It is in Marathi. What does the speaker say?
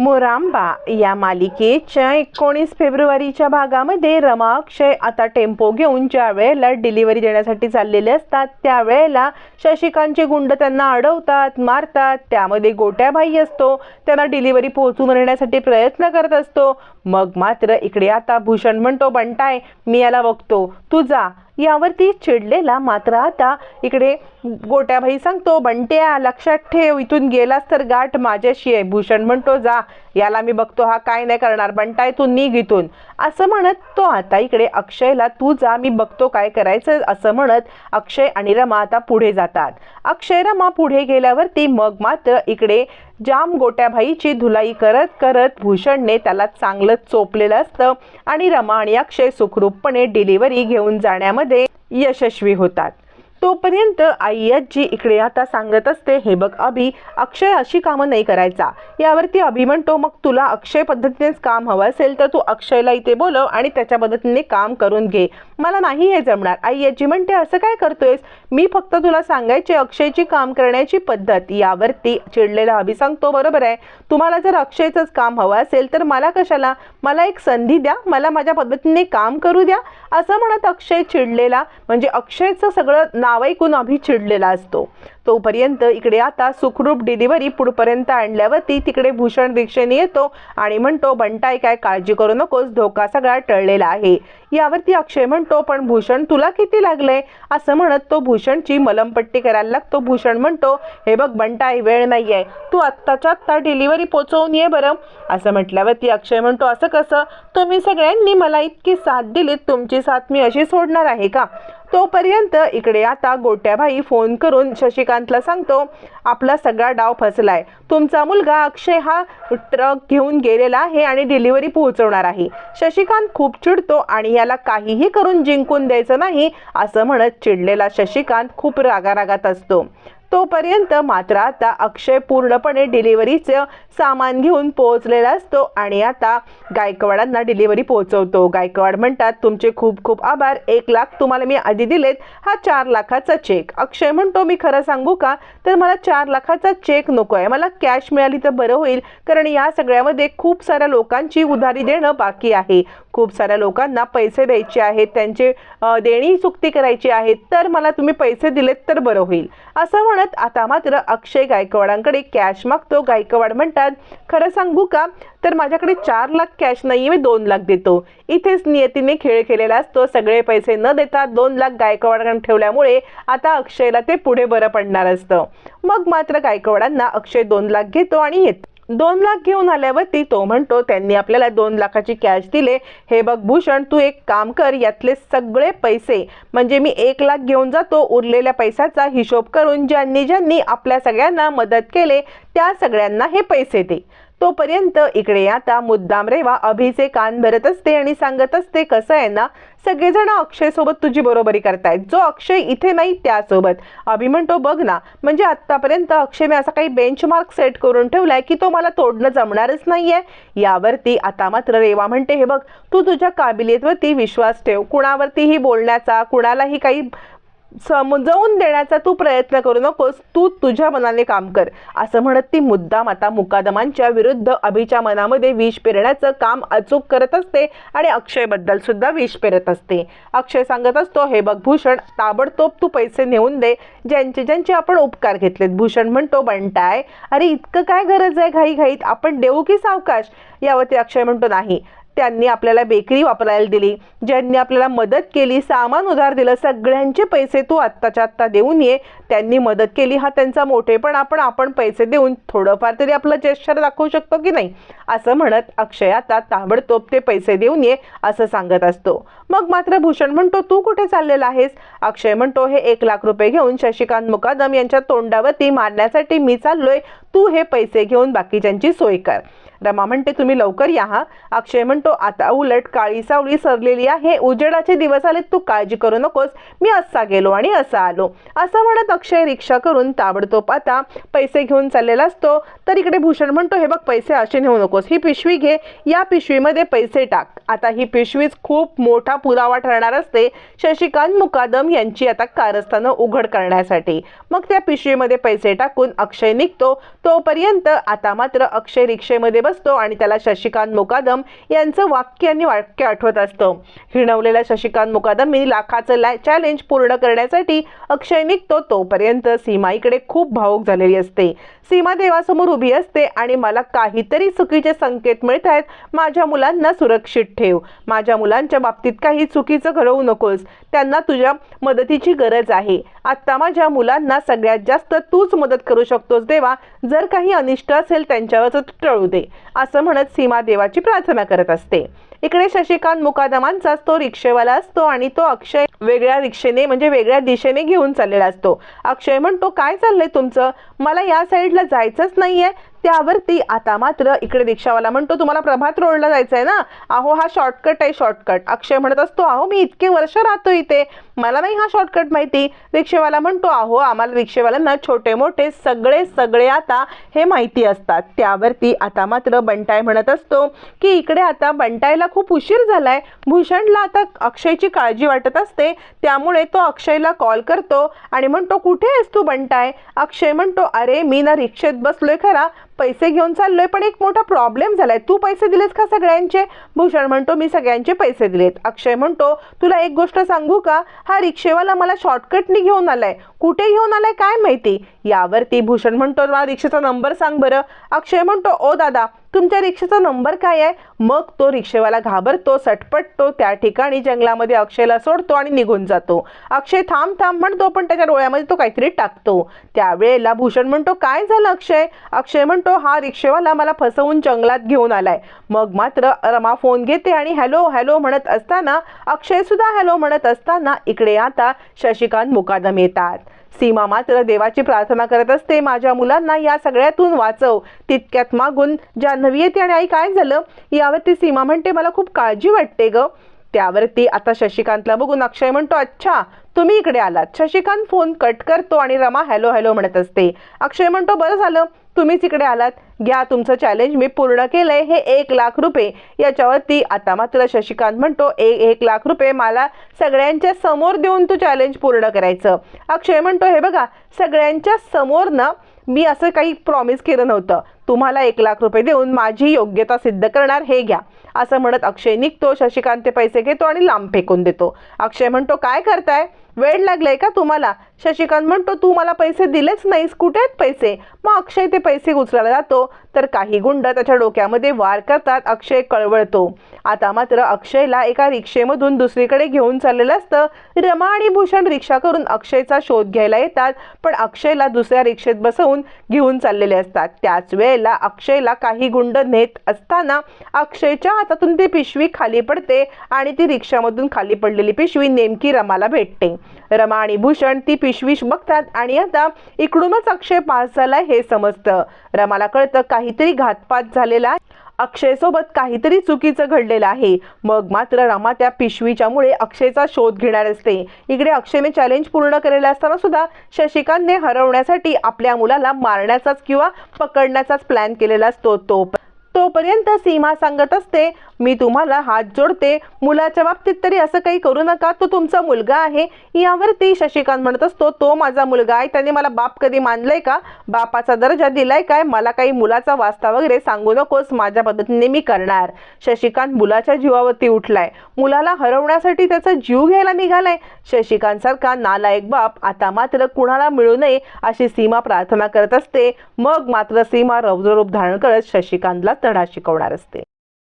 मोरांबा या मालिकेच्या एकोणीस फेब्रुवारीच्या भागामध्ये रमा अक्षय आता टेम्पो घेऊन ज्या वेळेला डिलिव्हरी देण्यासाठी चाललेले असतात त्यावेळेला शशिकांतचे गुंड त्यांना अडवतात मारतात त्यामध्ये गोट्याबाई असतो त्यांना डिलिव्हरी पोहोचून नेण्यासाठी प्रयत्न करत असतो. मग मात्र इकडे आता भूषण म्हणतो बंटाय मी याला बघतो. तू जा. यावरती चिडलेला मात्र आता इकडे गोट्याभाई सांगतो बंट्या लक्षात ठेव इथून गेलास तर गाठ माझ्याशी आहे. भूषण म्हणतो जा याला मी बघतो. हा काय नाही करणार. बंटा तू निघ इथून. असं म्हणत तो आता इकडे अक्षयला तू जा मी बघतो काय करायचं. असं म्हणत अक्षय आणि रमा आता पुढे जातात. अक्षय रमा पुढे गेल्यावरती मग मात्र इकडे जाम गोट्याभाईची धुलाई करत करत भूषणने त्याला चांगलं चोपलेलं असतं आणि रमाण आणि अक्षय सुखरूपपणे डिलिव्हरी घेऊन जाण्यामध्ये यशस्वी होतात. तोपर्यंत आई आजी इकडे आता सांगत असते हे बघ अभि अक्षय अशी कामं नाही करायचा. यावरती अभि म्हणतो मग तुला अक्षय पद्धतीनेच काम हवं असेल तर तू अक्षयला इथे बोलव आणि त्याच्या पद्धतीने काम करून घे. मला नाही हे जमणार. आई आजी म्हणते असं काय करतोयस? मी फक्त तुला सांगायचे अक्षयची काम करण्याची पद्धत. यावरती चिडलेला अभि सांगतो बरोबर आहे. तुम्हाला जर अक्षयचंच काम हवं असेल तर मला कशाला? मला एक संधी द्या. मला माझ्या पद्धतीने काम करू द्या. असं म्हणत अक्षय चिडलेला म्हणजे अक्षयचं सगळं नाव ऐकून चिडलेला असतो. तोपर्यंत इकडे आता सुखरूप डिलिव्हरी पुढपर्यंत आणल्यावरती तिकडे भूषण दीक्षेने येतो आणि म्हणतो बंटाय काय? काळजी करू नकोस धोका सगळा टळलेला आहे. यावरती अक्षय म्हणतो पण भूषण तुला किती लागलंय? असं म्हणत तो भूषणची मलमपट्टी करायला लागतो. भूषण म्हणतो हे बघ बंटाय वेळ नाहीये. तू आत्ताच्या आत्ता डिलिव्हरी पोचवून ये बरं. असं म्हटल्यावरती अक्षय म्हणतो असं कसं? तुम्ही सगळ्यांनी मला इतकी साथ दिलीत तुमची साथ मी अशी सोडणार आहे का? तोपर्यंत इकडे आता गोट्याबाई फोन करून श्रीकांतला सांगतो आपला सगळा डाव फसलाय. तुमचा मुलगा अक्षय हा ट्रक घेऊन गेलेला आहे आणि डिलिव्हरी पोहोचवणार आहे. शशिकांत खूप चिडतो आणि याला काहीही करून जिंकून द्यायचं नाही असं म्हणत चिडलेला शशिकांत खूप रागारागात असतो. तोपर्यंत मात्र आता अक्षय पूर्णपणे डिलिव्हरीचं सामान घेऊन पोहोचलेला असतो आणि आता गायकवाडांना डिलिव्हरी पोहोचवतो. गायकवाड म्हणतात तुमचे खूप खूप आभार. एक लाख तुम्हाला मी आधी दिलेत. हा चार लाखाचा चेक अक्षय म्हणतो मी खरं सांगू का? तर मला चार लाखाचा चेक नको आहे. मला कॅश मिळाली तर बरं होईल. कारण या सगळ्यामध्ये खूप साऱ्या लोकांची उधारी देणं बाकी आहे. खूप साऱ्या लोकांना पैसे द्यायचे आहेत त्यांचे देणी चुकती करायची आहे तर मला तुम्ही पैसे दिलेत तर बरं होईल. असं म्हणत आता मात्र अक्षय गायकवाडांकडे कॅश मागतो. गायकवाड म्हणतात खरं सांगू का? तर माझ्याकडे चार लाख कॅश नाही मी दोन लाख देतो. इथेच नियतीने खेळ केलेला असतो. सगळे पैसे न देता दोन लाख गायकवाडांना ठेवल्यामुळे आता अक्षयला ते पुढे बरं पडणार असतं. मग मात्र गायकवाडांना अक्षय दोन लाख घेतो आणि येतो. दोन लाख घेऊन आल्यावरती तो म्हणतो त्यांनी आपल्याला दोन लाखाची कॅश दिले. हे बघ भूषण तू एक काम कर यातले सगळे पैसे म्हणजे मी एक लाख घेऊन जातो उरलेल्या पैशाचा हिशोब करून ज्यांनी ज्यांनी आपल्या सगळ्यांना मदत केले त्या सगळ्यांना हे पैसे दे. तोपर्यंत इकडे आता मुद्दाम रेवा अभिचे कान भरत असते आणि सांगत असते कसं आहे ना सगळेजण अक्षय सोबत तुझी बरोबरी करतायत. जो अक्षय इथे नाही त्यासोबत. अभि म्हणतो बघ ना म्हणजे आतापर्यंत अक्षयने असा काही बेंचमार्क सेट करून ठेवलाय की तो मला तोडणं जमणारच नाहीये. यावरती आता मात्र रेवा म्हणते हे बघ तू तुझ्या काबिलियतवरती विश्वास ठेव. कुणावरतीही बोलण्याचा कुणालाही काही समजवून देण्याचा तू प्रयत्न करू नकोस तू तुझ्या मनाने काम कर. असं म्हणत ती मुद्दाम आता मुकादमांच्या विरुद्ध अभिच्या मनामध्ये विष पेरण्याचं काम अचूक करत असते आणि अक्षयबद्दल सुद्धा विष पेरत असते. अक्षय सांगत असतो हे बघ भूषण ताबडतोब तू पैसे नेऊन दे. ज्यांचे ज्यांचे आपण उपकार घेतलेत भूषण म्हणतो बंटाय. अरे इतकं काय गरज आहे घाईघाईत? आपण देऊ की सावकाश? यावरती अक्षय म्हणतो नाही. त्यांनी आपल्याला बेकरी वापरायला दिली. ज्यांनी आपल्याला मदत केली सामान उधार दिलं सगळ्यांचे पैसे तू आत्ताच्या आत्ता देऊन ये. त्यांनी मदत केली हा त्यांचा मोठेपणा पण आपण पैसे देऊन थोडंफार तरी आपलं जेश्चर दाखवू शकतो की नाही? असं म्हणत अक्षय आता ताबडतोब ते पैसे देऊन ये असं सांगत असतो. मग मात्र भूषण म्हणतो तू कुठे चाललेला आहेस? अक्षय म्हणतो हे एक लाख रुपये घेऊन शशिकांत मुकादम यांच्या तोंडावरती मारण्यासाठी मी चाललोय. तू हे पैसे घेऊन बाकीच्यांची सोय कर. रमा म्हणते तुम्ही लवकर या हा. अक्षय म्हणतो आता उलट काळी सावळी सरलेली आहे. उजेडाचे दिवस आले तू काळजी करू नकोस. मी असा गेलो आणि असा आलो. असं म्हणत अक्षय रिक्षा करून ताबडतोब आता पैसे घेऊन चाललेला असतो. तर इकडे भूषण म्हणतो हे बघ पैसे असे नेऊ नकोस. ही पिशवी घे. या पिशवीमध्ये पैसे टाक. आता ही पिशवीच खूप मोठा पुरावा ठरणार असते शशिकांत मुकादम यांची आता कारस्थानं उघड करण्यासाठी. मग त्या पिशवीमध्ये पैसे टाकून अक्षय निघतो तोपर्यंत आता मात्र अक्षय रिक्षेमध्ये बसतो आणि त्याला शशिकांत मुकादम यांचं वाक्य आणि वाक्य आठवत असतं. हिणवलेल्या शशिकांत मुकादमी लाखाचं ला चॅलेंज पूर्ण करण्यासाठी अक्षय निघतो तोपर्यंत सीमा इकडे खूप भावूक झालेली असते. सीमा देवासमोर उभी असते आणि मला काहीतरी चुकीचे संकेत मिळत आहेत. माझ्या मुलांना सुरक्षित ठेव. माझ्या मुलांच्या बाबतीत काही चुकीचं घडवू नकोस. त्यांना तुझ्या मदतीची गरज आहे. आत्ता माझ्या मुलांना सगळ्यात जास्त तूच मदत करू शकतोस देवा. जर काही अनिष्ट असेल त्यांच्यावर तू टळू दे. असं म्हणत सीमा देवाची प्रार्थना करत असते. इकडे शशिकांत मुकादमांचा तो रिक्षेवाला असतो आणि तो अक्षय वेगळ्या रिक्षेने म्हणजे वेगळ्या दिशेने घेऊन चाललेला असतो. अक्षय म्हणतो काय चाललंय तुमचं? मला या साईडला जायचंच नाहीये. त्यावरती आता मात्र इकडे रिक्षावाला म्हणतो तुम्हाला प्रभात रोडला जायचं आहे ना? अहो हा शॉर्टकट आहे शॉर्टकट अक्षय म्हणत असतो अहो मी इतके वर्ष राहतो इथे. मला नाही हा शॉर्टकट माहिती. रिक्षेवाला म्हणतो अहो आम्हाला रिक्षेवाल्यांना छोटे मोठे सगळे सगळे आता हे माहिती असतात. त्यावरती आता मात्र बंटाय म्हणत असतो की इकडे आता बंटायला खूप उशीर झालाय. भूषणला आता अक्षयची काळजी वाटत असते. त्यामुळे तो अक्षयला कॉल करतो आणि म्हणतो कुठे आहेस तू बंटाय अक्षय म्हणतो अरे मी ना रिक्षेत बसलोय खरा. पैसे घेऊन चाललोय पण एक मोठा प्रॉब्लेम झालाय. तू पैसे दिलेस का सगळ्यांचे? भूषण म्हणतो मी सगळ्यांचे पैसे दिलेत. अक्षय म्हणतो तुला एक गोष्ट सांगू का? हा रिक्षेवाला मला शॉर्टकटनी घेऊन आलाय. कुठे घेऊन आलाय काय माहिती? यावरती भूषण म्हणतो मला रिक्षेचा नंबर सांग बरं. अक्षय म्हणतो ओ दादा तुमच्या रिक्षेचा नंबर काय आहे? मग तो रिक्षेवाला घाबरतो सटपटतो त्या ठिकाणी जंगलामध्ये अक्षयला सोडतो आणि निघून जातो. अक्षय थांब थांब म्हणतो पण त्याच्या डोळ्यामध्ये तो काहीतरी टाकतो. त्यावेळेला भूषण म्हणतो काय झालं अक्षय? अक्षय म्हणतो हा रिक्षेवाला मला फसवून जंगलात घेऊन आलाय. मग मात्र रमा फोन घेते आणि हॅलो हॅलो म्हणत असताना अक्षय सुद्धा हॅलो म्हणत असताना इकडे आता शशिकांत मुकादम येतात. सीमा मात्र देवाची प्रार्थना करत असते. माझ्या मुलांना या सगळ्यातून वाचव. तितक्यात मागून जान्हवी येते आणि आई काय झालं? यावरती सीमा म्हणते मला खूप काळजी वाटते ग. त्यावरती आता शशिकांतला बघून अक्षय म्हणतो अच्छा तुम्ही इकडे आलात. शशिकांत फोन कट करतो आणि रमा हॅलो हॅलो म्हणत असते. अक्षय म्हणतो बरं झालं. तुम्हीच इकडे आलात. घ्या तुमचं चॅलेंज मी पूर्ण केलंय. हे एक लाख रुपये. याच्यावरती आता मात्र शशिकांत म्हणतो एक एक लाख रुपये मला सगळ्यांच्या समोर देऊन तू चॅलेंज पूर्ण करायचं. अक्षय म्हणतो हे बघा सगळ्यांच्या समोर ना मी असं काही प्रॉमिस केलं नव्हतं. तुम्हाला एक लाख रुपये देऊन माझी योग्यता सिद्ध करणार हे घ्या. असं म्हणत अक्षय निघतो. शशिकांत ते पैसे घेतो आणि लांब फेकून देतो. अक्षय म्हणतो काय करताय? वेळ लागलाय का तुम्हाला? शशिकांत म्हणतो तू मला पैसे दिलेच नाहीस कुठे आहेत पैसे? मग अक्षय ते पैसे उचलायला जातो तर काही गुंड त्याच्या डोक्यामध्ये वार करतात अक्षय कळवळतो. आता मात्र अक्षयला एका रिक्षेमधून दुसरीकडे घेऊन चाललेलं असतं. रमा आणि भूषण रिक्षा करून अक्षयचा शोध घ्यायला येतात पण अक्षयला दुसऱ्या रिक्षेत बसवून घेऊन चाललेले असतात. त्याच वेळेला अक्षयला काही गुंड नेत असताना अक्षयच्या हातातून ती पिशवी खाली पडते आणि ती रिक्षामधून खाली पडलेली पिशवी नेमकी रमाला भेटते. रमा आणि भूषण ती पिशवीश बघतात आणि आता इकडूनच अक्षय पास झालाय हे समजतं. रमाला कळतं काहीतरी घातपात झालेला अक्षय अक्षयसोबत काहीतरी चुकीचं घडलेलं आहे. मग मात्र रमा त्या पिशवीच्यामुळे अक्षयचा शोध घेणार असते. इकडे अक्षयने चॅलेंज पूर्ण केलेलं असताना सुद्धा शशिकांतने हरवण्यासाठी आपल्या मुलाला मारण्याचाच किंवा पकडण्याचाच प्लॅन केलेला असतो तो जोपर्यंत सीमा सांगत असते मी तुम्हाला हात जोडते. मुलाच्या बाबतीत तरी असं काही करू नका. तो तुमचा मुलगा आहे. यावरती शशिकांत म्हणत असतो तो माझा मुलगा आहे. त्याने मला बाप कधी मानलंय का? बापाचा दर्जा दिलाय काय? मला काही मुलाचा वास्ता वगैरे सांगू नकोस. माझ्या पद्धतीने मी करणार. शशिकांत मुलाच्या जीवावरती उठलाय. मुलाला हरवण्यासाठी त्याचा जीव घ्यायला निघालाय. शशिकांत सारखा नालायक बाप आता मात्र कुणाला मिळू नये अशी सीमा प्रार्थना करत असते. मग मात्र सीमा रौद्ररूप धारण करत शशिकांतला धडा शिकवणार असते.